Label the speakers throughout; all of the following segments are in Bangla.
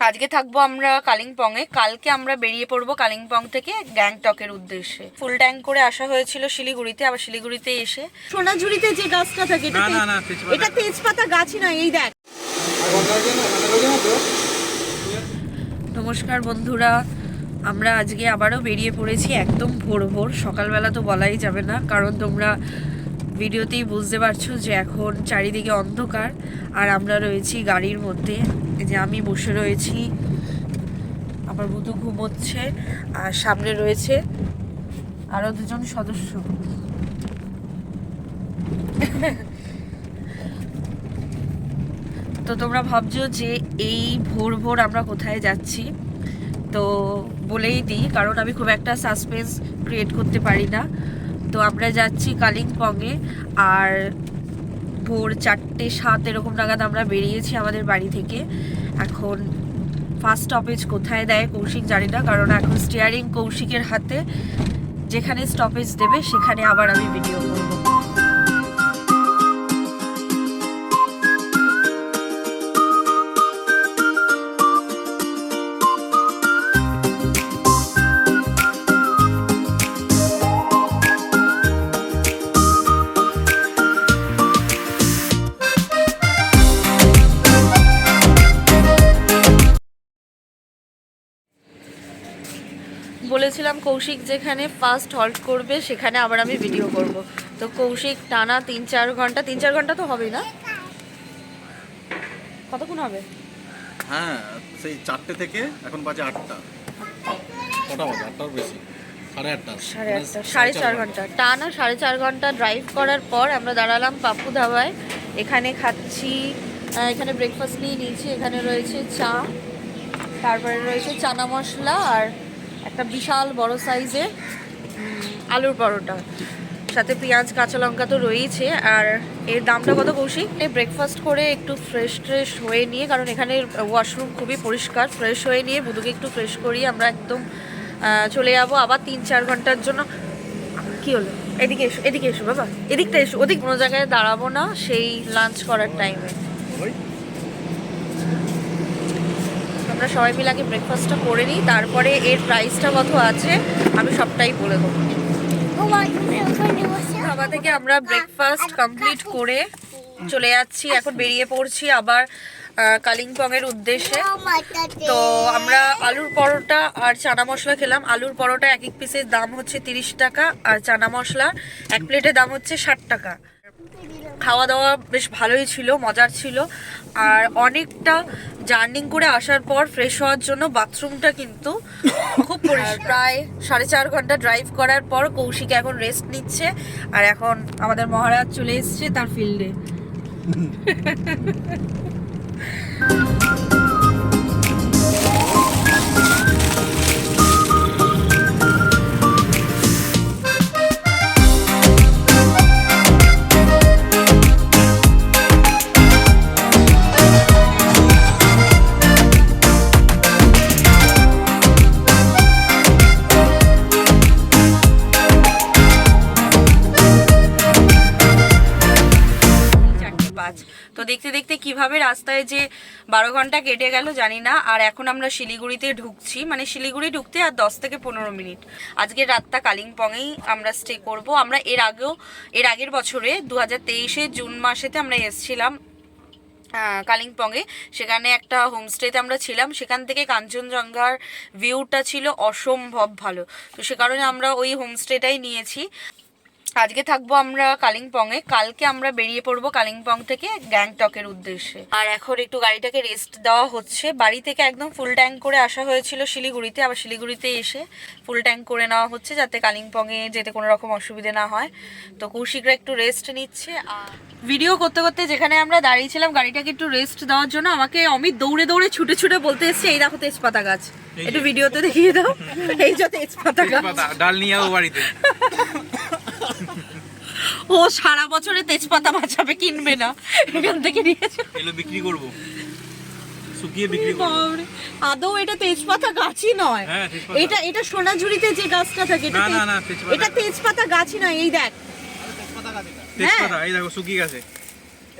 Speaker 1: আজকে থাকব আমরা কালিম্পংয়ে। কালকে আমরা বেরিয়ে পড়ব কালিম্পং থেকে গ্যাংটকের উদ্দেশ্যে। ফুল ট্যাঙ্ক করে আসা হয়েছিল শিলিগুড়িতে আবার শিলিগুড়িতে এসে
Speaker 2: সোনাঝুরিতে যে গাছটা থাকে এটা
Speaker 3: না, না, না, তেজপাতা।
Speaker 2: এটা তেজপাতা গাছই নয় এই দেখ।
Speaker 1: নমস্কার বন্ধুরা আমরা আজকে আবারও বেরিয়ে পড়েছি একদম ভোর ভোর। সকালবেলা তো বলাই যাবে না কারণ তোমরা ভিডিওতেই বুঝতে পারছ যে এখন চারিদিকে অন্ধকার আর আমরা রয়েছি গাড়ির মধ্যে। যে আমি বসে রয়েছি, আমার বুধু ঘুমোচ্ছে, আর সামনে রয়েছে আরও দুজন সদস্য। তো তোমরা ভাবছ যে এই ভোর ভোর আমরা কোথায় যাচ্ছি? তো বলেই দিই, কারণ আমি খুব একটা সাসপেন্স ক্রিয়েট করতে পারি না। তো আমরা যাচ্ছি কালিম্পংয়ে, আর ভোর চারটে সাত এরকম নাগাদ আমরা বেরিয়েছি আমাদের বাড়ি থেকে। এখন ফার্স্ট স্টপেজ কোথায় দেয় কৌশিক জানি না, কারণ এখন স্টিয়ারিং কৌশিকের হাতে যেখানে স্টপেজ দেবে সেখানে আবার আমি ভিডিও করব। বলেছিলাম কৌশিক যেখানে ফার্স্ট হল্ট করবে সেখানে আবার আমি ভিডিও করব। তো কৌশিক টানা তিন চার ঘণ্টা তিন চার ঘণ্টা তো হবে না? কতক্ষণ হবে?
Speaker 3: হ্যাঁ সেই চারটে থেকে এখন বাজে আটটা। কটা বাজে? আটটার বেশি। সাড়ে আটটা।
Speaker 1: সাড়ে সাড়ে চার ঘণ্টা। টানা সাড়ে চার ঘণ্টা ড্রাইভ করার পর আমরা দাঁড়ালাম পাপু ধাবায়। এখানে খাচ্ছি এখানে ব্রেকফাস্ট নিয়ে নিয়েছি। এখানে রয়েছে চা তারপরে রয়েছে চানা মশলা আর একটা বিশাল বড় সাইজের উম, আলুর পরোটা। সাথে পেঁয়াজ কাঁচা লঙ্কা তো রয়েছে আর এর দামটা কত কৌশিক ব্রেকফাস্ট করে একটু ফ্রেশ ট্রেশ হয়ে নিয়ে কারণ এখানে ওয়াশরুম খুবই পরিষ্কার ফ্রেশ হয়ে নিয়ে বুধুকে একটু ফ্রেশ করিয়ে আমরা একদম চলে যাব আবার তিন চার ঘণ্টার জন্য। কি হলো? এদিকে এসো এদিকে এসো বাবা। এদিকটা এসো ওদিক কোনো জায়গায় দাঁড়াবো না সেই লাঞ্চ করার টাইমে আমরা সবাই মিলে আগে ব্রেকফাস্টটা করে নিই তারপরে এর প্রাইসটা কত আছে আমি সবটাই বলে দেবো। ধাবা থেকে আমরা ব্রেকফাস্ট কমপ্লিট করে চলে যাচ্ছি এখন বেরিয়ে পড়ছি আবার আহ, কালিম্পংয়ের উদ্দেশ্যে। তো আমরা আলুর পরোটা আর চানা মশলা খেলাম। আলুর পরোটা এক এক পিসের দাম হচ্ছে তিরিশ টাকা আর চানা মশলা এক প্লেটের দাম হচ্ছে ষাট টাকা। খাওয়া দাওয়া বেশ ভালোই ছিল, মজার ছিল। আর অনেকটা জার্নিং করে আসার পর ফ্রেশ হওয়ার জন্য বাথরুমটা কিন্তু খুব পরিষ্কার। প্রায় সাড়ে চার ঘণ্টা ড্রাইভ করার পর কৌশিক এখন রেস্ট নিচ্ছে। আর এখন আমাদের মহারাজ চলে এসছে তার ফিল্ডে কীভাবে রাস্তায় যে বারো ঘণ্টা কেটে গেল জানি না। আর এখন আমরা শিলিগুড়িতে ঢুকছি। মানে শিলিগুড়ি ঢুকতে আর দশ থেকে পনেরো মিনিট। আজকের রাতটা কালিম্পংয়েই আমরা স্টে করব। আমরা এর আগেও, এর আগের বছরে দু হাজার তেইশে জুন মাসেতে আমরা এসেছিলাম কালিম্পংয়ে। সেখানে একটা হোমস্টেতে আমরা ছিলাম। সেখান থেকে কাঞ্চনজঙ্ঘার ভিউটা ছিল অসম্ভব ভালো। তো সে কারণে আমরা ওই হোমস্টেটাই নিয়েছি। আজকে থাকব আমরা কালিম্পংয়ে। কালকে আমরা বেরিয়ে পড়ব কালিম্পং থেকে গ্যাংটকের উদ্দেশ্যে। আর এখন একটু গাড়িটাকে রেস্ট দেওয়া হচ্ছে। বাড়ি থেকে একদম ফুল ট্যাঙ্ক করে আসা হয়েছিল শিলিগুড়িতে আবার শিলিগুড়িতে এসে ফুল ট্যাঙ্ক করে নেওয়া হচ্ছে যাতে কালিম্পংয়ে যেতে কোনো রকম অসুবিধে না হয়। তো কৌশিকরা একটু রেস্ট নিচ্ছে। আর ভিডিও করতে করতে যেখানে আমরা দাঁড়িয়েছিলাম গাড়িটাকে একটু রেস্ট দেওয়ার জন্য আমাকে অমিত দৌড়ে দৌড়ে ছুটে ছুটে বলতে এসছে এই দেখো তেজপাতা গাছ। একটু ভিডিওতে দেখিয়ে দাও। এই যে তেজপাতা গাছ।
Speaker 3: ডাল নিয়ে বাড়িতে।
Speaker 1: ও সারা বছরে তেজপাতা বাঁচাবে কিনবে না। এখান থেকে নিয়েছে
Speaker 3: এগুলো বিক্রি করব। শুকিয়ে বিক্রি করব।
Speaker 2: আদৌ এটা তেজপাতা গাছই নয়।
Speaker 3: হ্যাঁ,
Speaker 2: এটা এটা সোনাঝুরিতে যে গাছটা থাকে এটা
Speaker 3: না, না, তেজপাতা।
Speaker 2: এটা তেজপাতা গাছই নয় এই দেখ।
Speaker 3: তেজপাতা এই দেখো শুকিয়ে গেছে।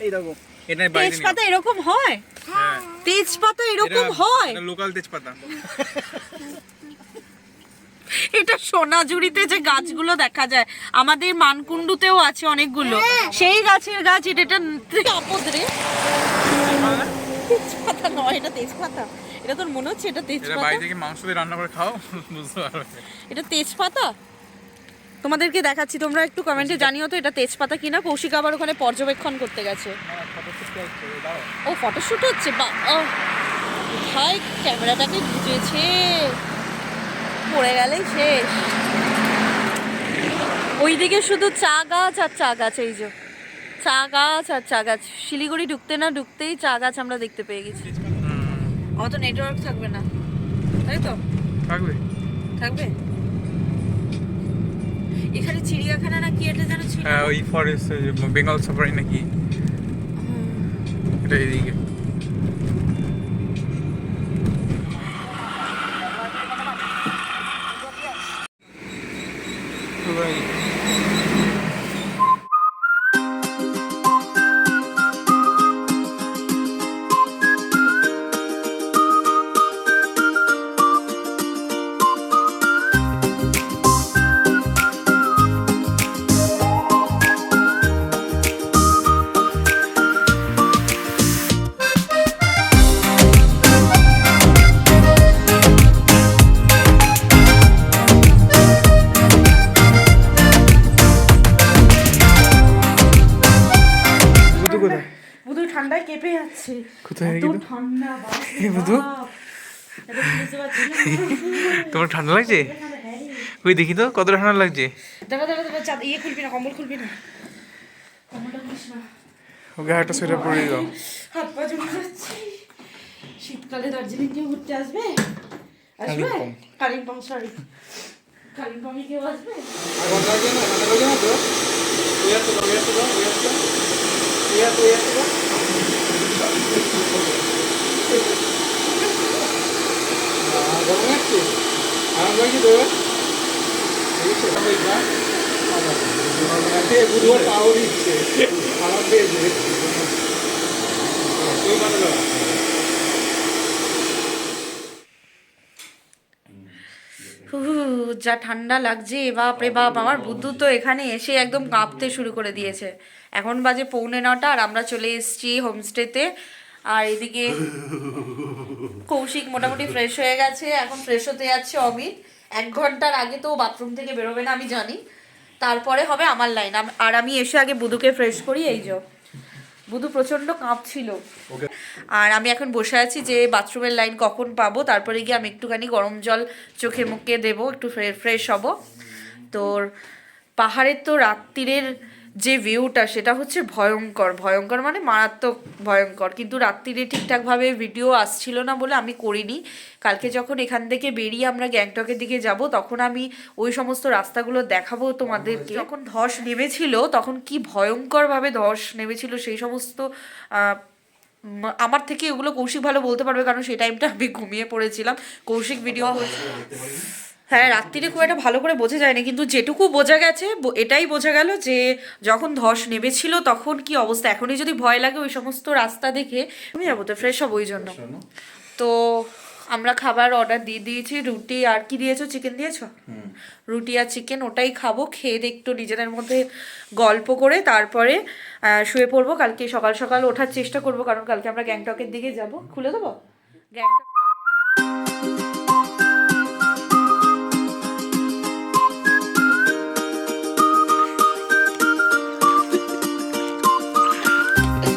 Speaker 3: এই দেখো।
Speaker 4: এটা বাইরে
Speaker 2: তেজপাতা এরকম হয়?
Speaker 4: হ্যাঁ।
Speaker 2: তেজপাতা এরকম হয়?
Speaker 4: লোকাল তেজপাতা।
Speaker 1: এটা সোনাঝুরিতে যে গাছগুলো দেখা যায় আমাদের মানকুণ্ডুতেও আছে অনেকগুলো। সেই গাছের গাছ এটা এটা
Speaker 2: আপদ রে। তেজপাতা নয় এটা তেজপাতা। এটা তোর মনে হচ্ছে এটা
Speaker 4: এটা
Speaker 2: তেজপাতা?
Speaker 4: বাইরে থেকে মাংস দিয়ে রান্না করে খাও? বুঝতে পারবে।
Speaker 2: এটা তেজপাতা?
Speaker 1: তোমাদেরকে দেখাচ্ছি তোমরা একটু কমেন্টে জানিও তো এটা তেজপাতা কিনা? কৌশিক আবার ওখানে পর্যবেক্ষণ করতে গেছে। ও ফটোশুট হচ্ছে? বা ভাই ক্যামেরাটাকে গুজেছে? পড়ে গেলেই শেষ। ওইদিকে শুধু চা গাছ আর চা গাছ এই যে। চা গাছ আর চা গাছ। শিলিগুড়ি ঢুকতে না ঢুকতেই চা গাছ আমরা দেখতে পেয়ে গেছি। আমার তো নেটওয়ার্ক থাকবে না। তাই তো?
Speaker 4: থাকবে।
Speaker 1: থাকবে? এখানে চিড়িয়াখানা না কি এটা যেন ছিল?
Speaker 4: হ্যাঁ ওই ফরেস্ট বেঙ্গল সাফারি নাকি? এটা এদিকে
Speaker 1: ঠান্ডায় কেঁপে যাচ্ছে
Speaker 4: কোথায়
Speaker 1: এত ঠান্ডা।
Speaker 4: তোমার ঠান্ডা লাগছে ওই দেখি তো কতটা ঠান্ডা লাগছে
Speaker 1: দাঁড়া দাঁড়া দাঁড়া চাঁদ ইয়ে খুলবি না কম্বল খুলবি না কম্বলটা খুলিস না
Speaker 4: ওকে একটা সোয়েটার পরে দাও
Speaker 1: হাত পা জমে যাচ্ছে শীতকালে দার্জিলিং কেউ ঘুরতে আসবে আসবে
Speaker 4: কালিম্পং।
Speaker 1: কালিম্পং সরি কালিম্পংয়ে কেউ আসবে যা ঠান্ডা লাগছে বাপ রে বাপ, আমার বুদ্ধু তো এখানে এসে একদম কাঁপতে শুরু করে দিয়েছে। এখন বাজে পৌনে নটা আর আমরা চলে এসেছি হোমস্টেতে আর এদিকে কৌশিক মোটামুটি ফ্রেশ হয়ে গেছে এখন ফ্রেশ হতে যাচ্ছে অমিত। এক ঘণ্টার আগে তো বাথরুম থেকে বেরোবে না আমি জানি। তারপরে হবে আমার লাইন আর আমি এসে আগে বুধুকে ফ্রেশ করি এই যে। বুধু প্রচণ্ড কাঁপছিল। আর আমি এখন বসে আছি যে বাথরুমের লাইন কখন পাবো তারপরে গিয়ে আমি একটুখানি গরম জল চোখে মুখে দেবো একটু ফ্রেশ হব। তোর পাহাড়ের তো রাত্রিরের যে ভিউটা সেটা হচ্ছে ভয়ঙ্কর। ভয়ঙ্কর মানে মারাত্মক ভয়ঙ্কর। কিন্তু রাত্রিরে ঠিকঠাকভাবে ভিডিও আসছিল না বলে আমি করিনি। কালকে যখন এখান থেকে বেরিয়ে আমরা গ্যাংটকের দিকে যাব তখন আমি ওই সমস্ত রাস্তাগুলো দেখাবো তোমাদেরকে। যখন ধস নেমেছিল তখন কি ভয়ঙ্করভাবে ধস নেমেছিল সেই সমস্ত আমার থেকে এগুলো কৌশিক ভালো বলতে পারবে কারণ সেই টাইমটা আমি ঘুমিয়ে পড়েছিলাম। কৌশিক ভিডিও হ্যাঁ রাত্রিরে খুব একটা ভালো করে বোঝা যায়নি কিন্তু যেটুকু বোঝা গেছে এটাই বোঝা গেল যে যখন ধস নেমেছিল তখন কি অবস্থা। এখনই যদি ভয় লাগে ওই সমস্ত রাস্তা দেখে আমি যাব তো ফ্রেশ হব ওই জন্য। তো আমরা খাবার অর্ডার দিয়ে দিয়েছি রুটি আর কি দিয়েছ? চিকেন দিয়েছ? রুটি আর চিকেন ওটাই খাব খেয়ে একটু নিজেদের মধ্যে গল্প করে তারপরে শুয়ে পড়ব। কালকে সকাল সকাল ওঠার চেষ্টা করব কারণ কালকে আমরা গ্যাংটকের দিকে যাব। খুলে দেবো? গ্যাংটক